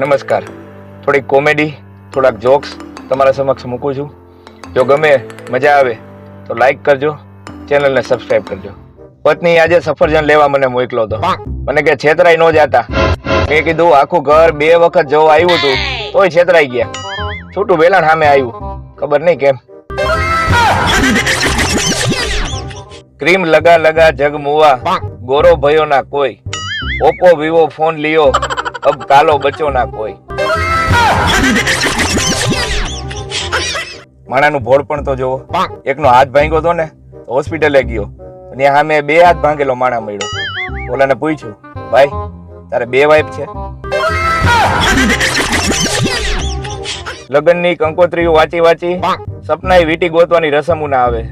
નમસ્કાર. થોડીક કોમેડી, થોડાક જોક્સ તમારા સમક્ષ મૂકું છું. જો ગમે, મજા આવે, તો લાઈક કરજો, ચેનલને સબસ્ક્રાઇબ કરજો. પત્ની આજે સફરજન લેવા મને મોકલો હતો મને કે છેતરાઈ ન જાતા. મેં કીધું, આખું ઘર બે વખત જોવા આવ્યું હતું તોય છેતરાઈ ગયા. છૂટું વેલાણ સામે આવ્યું. ખબર નહીં કેમ. ક્રીમ લગા લગા જગ મુવા. ગોરો ભયો ના કોઈ. ઓપ્પો, વિવો, ફોન લિયો. અબ કાલો બચ્યો ના કોઈ. માણાનું ભોળ પણ તો જોવો. એકનો હાથ ભાંગ્યો તો ને હોસ્પિટલે ગયો. અને હા સામે બે હાથ ભાંગેલો માણા મળ્યો. ઓલાને પૂછ્યું, ભાઈ, તારે બે વાઈફ છે? લગ્નની કંકોત્રીઓ વાંચી વાંચી સપનાએ વીટી ગોતવાની રસમ ના આવે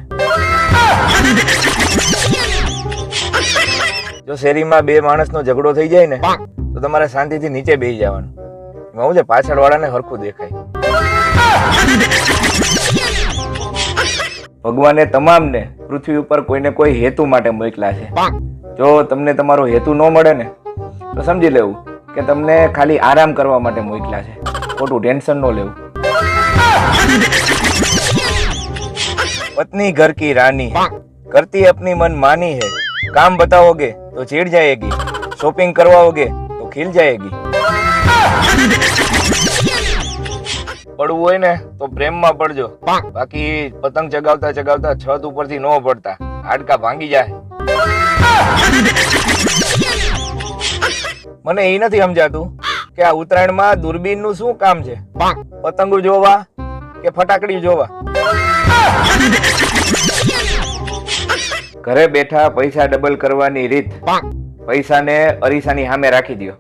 જો શેરીમાં બે માણસનો ઝઘડો થઈ જાય ને તો તમારે શાંતિથી નીચે બેસી જવાનું. હું છે પાછળ વાળાને હરખું દેખાય. ભગવાને તમામને પૃથ્વી ઉપર કોઈને કોઈ હેતુ માટે મોકલા છે. જો તમને તમારો હેતુ ન મળે ને તો સમજી લેવું કે તમને ખાલી આરામ કરવા માટે મોકલા છે. ખોટું ટેન્શન ન લેવું. પત્ની ઘર કી રાની. કરતી અપની મન માની હે. કામ બતાઓગે तो चिढ़ जाएगी शॉपिंग करवाओगे तो खिल जाएगी પડવું હોય ને તો પ્રેમમાં પડજો બાકી પતંગ ચગાવતા ચગાવતા છત ઉપરથી ન પડતા હાડકા ભાંગી જાય મને એ નથી સમજાતું કે આ ઉત્તરાયણમાં દૂરબીન નું શું કામ છે પતંગો જોવા કે ફટાકડી જોવા ઘરે બેઠા પૈસા ડબલ કરવાની રીત. પૈસાને અરીસાની સામે રાખી દો